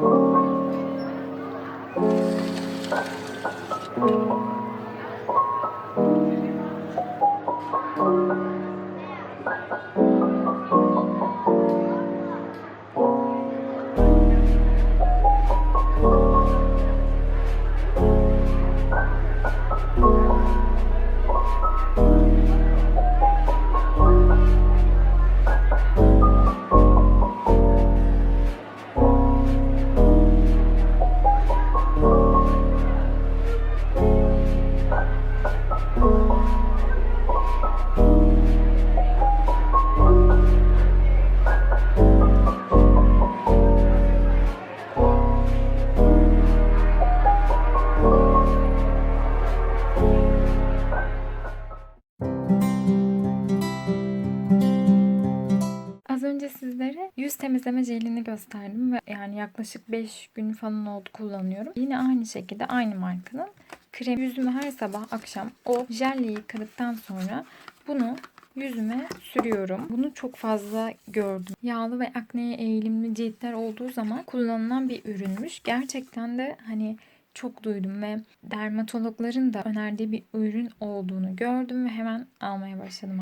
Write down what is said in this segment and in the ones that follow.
Thank you. Temizleme jelini gösterdim ve yani yaklaşık 5 gün falan oldu kullanıyorum. Yine aynı şekilde aynı markanın krem yüzüme her sabah akşam o jelle yıkadıktan sonra bunu yüzüme sürüyorum. Bunu çok fazla gördüm. Yağlı ve akneye eğilimli ciltler olduğu zaman kullanılan bir ürünmüş. Gerçekten de hani çok duydum ve dermatologların da önerdiği bir ürün olduğunu gördüm ve hemen almaya başladım.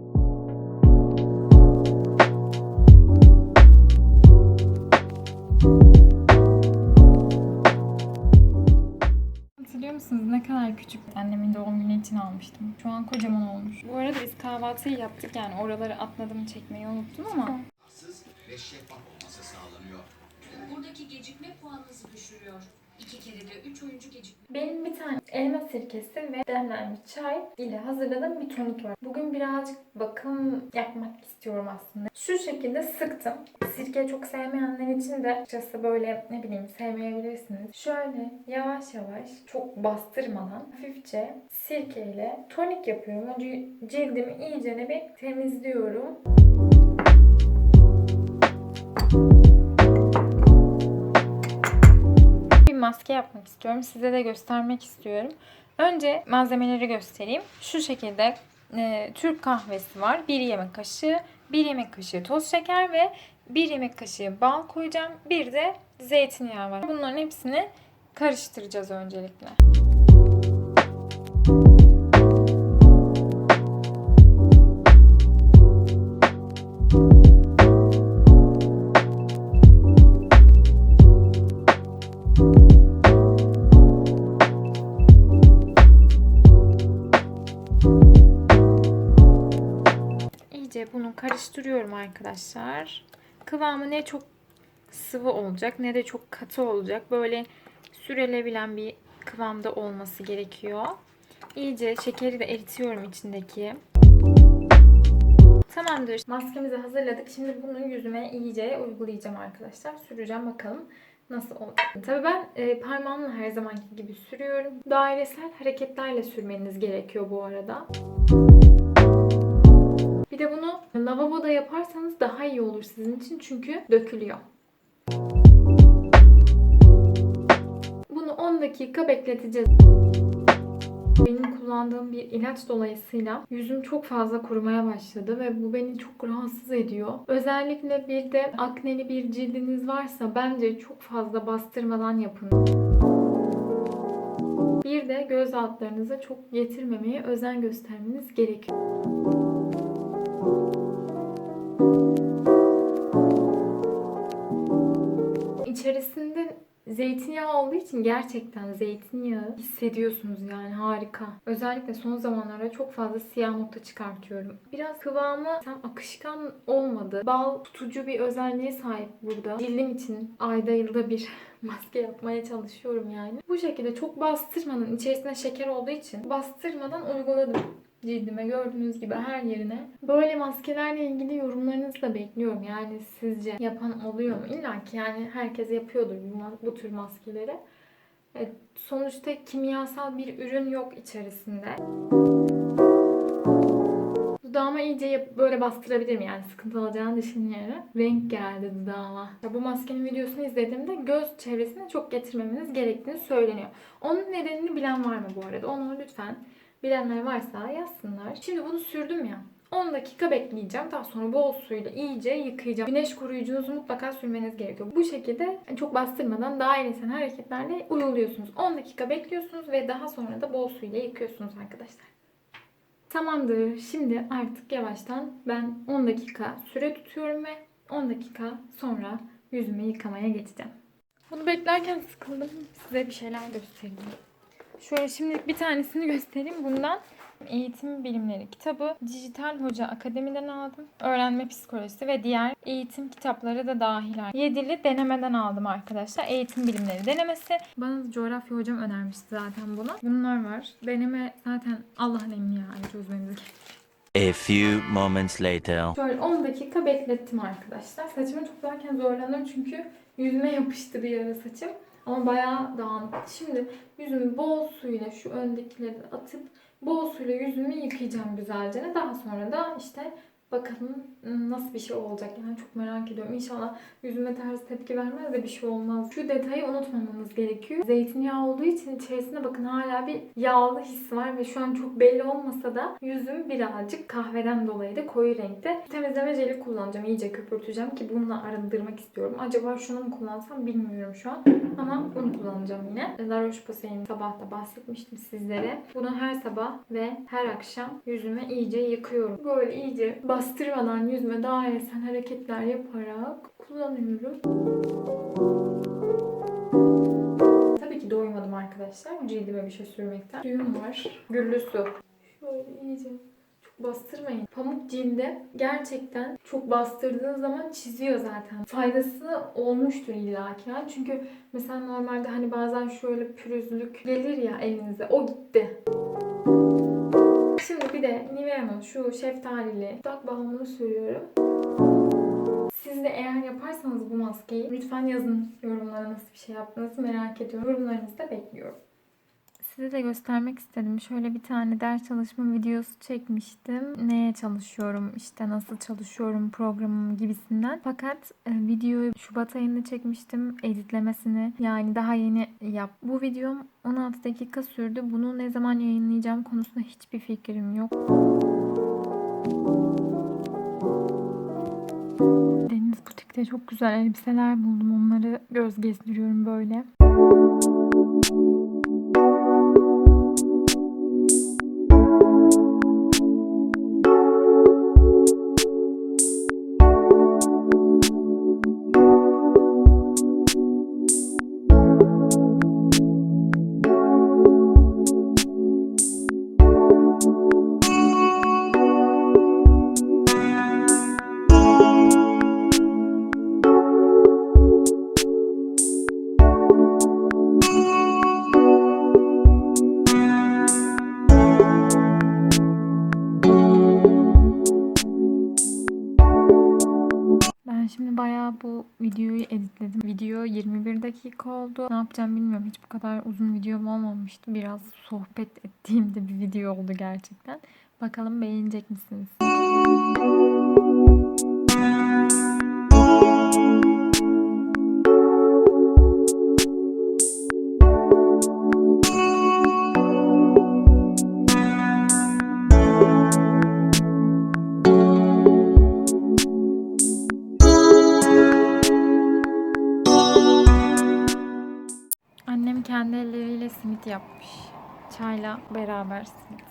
Küçük annemin doğum günü için almıştım. Şu an kocaman olmuş. Bu arada biz kahvaltıyı yaptık yani oraları atladım çekmeyi unuttum ama ve şeffaf olması sağlanıyor. Buradaki gecikme puanınızı düşürüyor. İki kere de üç oyuncu gecikme. benim bir tane elma sirkesi ve demlenmiş çay ile hazırladığım bir tonik var. Bugün birazcık bakım yapmak istiyorum aslında. Şu şekilde sıktım. Sirke çok sevmeyenler için de açıkçası böyle ne bileyim sevmeyebilirsiniz. Şöyle yavaş yavaş çok bastırmadan hafifçe sirkeyle tonik yapıyorum. Önce cildimi iyice bir temizliyorum. bir maske yapmak istiyorum. Size de göstermek istiyorum. Önce malzemeleri göstereyim. Şu şekilde e, Türk kahvesi var. 1 yemek kaşığı, 1 yemek kaşığı toz şeker ve 1 yemek kaşığı bal koyacağım. Bir de zeytinyağı var. Bunların hepsini karıştıracağız öncelikle. İyice bunu karıştırıyorum arkadaşlar. Kıvamı ne çok sıvı olacak ne de çok katı olacak. Böyle sürülebilen bir kıvamda olması gerekiyor. İyice şekeri de eritiyorum içindeki. Tamamdır. Maskemizi hazırladık. Şimdi bunu yüzüme iyice uygulayacağım arkadaşlar. Süreceğim bakalım nasıl olacak. Tabii ben e, parmağımla her zamanki gibi sürüyorum. Dairesel hareketlerle sürmeniz gerekiyor bu arada. Bunu lavaboda yaparsanız daha iyi olur sizin için çünkü dökülüyor. Bunu 10 dakika bekleteceğiz. Benim kullandığım bir ilaç dolayısıyla yüzüm çok fazla kurumaya başladı ve bu beni çok rahatsız ediyor. Özellikle bir de akneli bir cildiniz varsa bence çok fazla bastırmadan yapın. Bir de göz altlarınıza çok getirmemeye özen göstermeniz gerekiyor. İçerisinde zeytinyağı olduğu için gerçekten zeytinyağı hissediyorsunuz yani harika. Özellikle son zamanlarda çok fazla siyah nokta çıkartıyorum. Biraz kıvamı tam akışkan olmadı. Bal tutucu bir özelliğe sahip burada. Cildim için ayda yılda bir maske yapmaya çalışıyorum yani. Bu şekilde çok bastırmadan içerisinde şeker olduğu için bastırmadan uyguladım cildime gördüğünüz gibi her yerine. Böyle maskelerle ilgili yorumlarınızı da bekliyorum. Yani sizce yapan oluyor mu? İlla ki yani herkes yapıyordur bu, bu tür maskeleri. Evet, sonuçta kimyasal bir ürün yok içerisinde. Dudağıma iyice böyle bastırabilirim yani sıkıntı olacağını düşünüyorum. Renk geldi dudağıma. Ya bu maskenin videosunu izlediğimde göz çevresine çok getirmemeniz gerektiğini söyleniyor. Onun nedenini bilen var mı bu arada? Onu lütfen bilenler varsa yazsınlar. Şimdi bunu sürdüm ya. 10 dakika bekleyeceğim. Daha sonra bol suyla iyice yıkayacağım. Güneş koruyucunuzu mutlaka sürmeniz gerekiyor. Bu şekilde çok bastırmadan dairesel hareketlerle uyuluyorsunuz. 10 dakika bekliyorsunuz ve daha sonra da bol suyla yıkıyorsunuz arkadaşlar. Tamamdır. Şimdi artık yavaştan ben 10 dakika süre tutuyorum ve 10 dakika sonra yüzümü yıkamaya geçeceğim. Bunu beklerken sıkıldım. Size bir şeyler göstereyim. Şöyle şimdilik bir tanesini göstereyim. Bundan Eğitim Bilimleri kitabı Dijital Hoca Akademi'den aldım. Öğrenme psikolojisi ve diğer eğitim kitapları da dahil. Yedili denemeden aldım arkadaşlar. Eğitim Bilimleri denemesi. Bana coğrafya hocam önermişti zaten bunu. Bunlar var. Deneme zaten Allah'ın emri yani çözmemiz gerekiyor. A few moments later. Şöyle 10 dakika beklettim arkadaşlar. Saçımı toplarken zorlandım çünkü yüzüme yapıştı bir ara saçım. Ama bayağı dağınık. Şimdi yüzümü bol suyla şu öndekileri atıp bol suyla yüzümü yıkayacağım güzelce. Daha sonra da işte bakalım nasıl bir şey olacak. Yani çok merak ediyorum. İnşallah yüzüme ters tepki vermez de bir şey olmaz. Şu detayı unutmamamız gerekiyor. Zeytinyağı olduğu için içerisinde bakın hala bir yağlı his var ve şu an çok belli olmasa da yüzüm birazcık kahveden dolayı da koyu renkte. Temizleme jeli kullanacağım. İyice köpürteceğim ki bununla arındırmak istiyorum. Acaba şunu mu kullansam bilmiyorum şu an. Ama bunu kullanacağım yine. La Roche-Posay'ın sabah da bahsetmiştim sizlere. Bunu her sabah ve her akşam yüzüme iyice yıkıyorum. Böyle iyice bastırmadan yüzüme dairesel hareketler yaparak kullanıyorum. Tabii ki doymadım arkadaşlar. Cildime bir şey sürmekten. Suyum var. Güllü su. Şöyle iyice çok bastırmayın. Pamuk cilde gerçekten çok bastırdığın zaman çiziyor zaten. Faydası olmuştur illaki. yani. Çünkü mesela normalde hani bazen şöyle pürüzlük gelir ya elinize. O gitti. Bir de Nivea'nın şu şeftalili dudak balmını sürüyorum. Siz de eğer yaparsanız bu maskeyi lütfen yazın yorumlara nasıl bir şey yaptığınızı merak ediyorum. Yorumlarınızı da bekliyorum. Size de göstermek istedim. Şöyle bir tane ders çalışma videosu çekmiştim. Neye çalışıyorum, işte nasıl çalışıyorum programım gibisinden. Fakat e, videoyu Şubat ayında çekmiştim. Editlemesini yani daha yeni yap. Bu videom 16 dakika sürdü. Bunu ne zaman yayınlayacağım konusunda hiçbir fikrim yok. Deniz Butik'te çok güzel elbiseler buldum. Onları göz gezdiriyorum böyle. Bayağı bu videoyu editledim. Video 21 dakika oldu. Ne yapacağım bilmiyorum. Hiç bu kadar uzun videom olmamıştı. Biraz sohbet ettiğim de bir video oldu gerçekten. Bakalım beğenecek misiniz? Annem kendi elleriyle simit yapmış. Çayla beraber simit.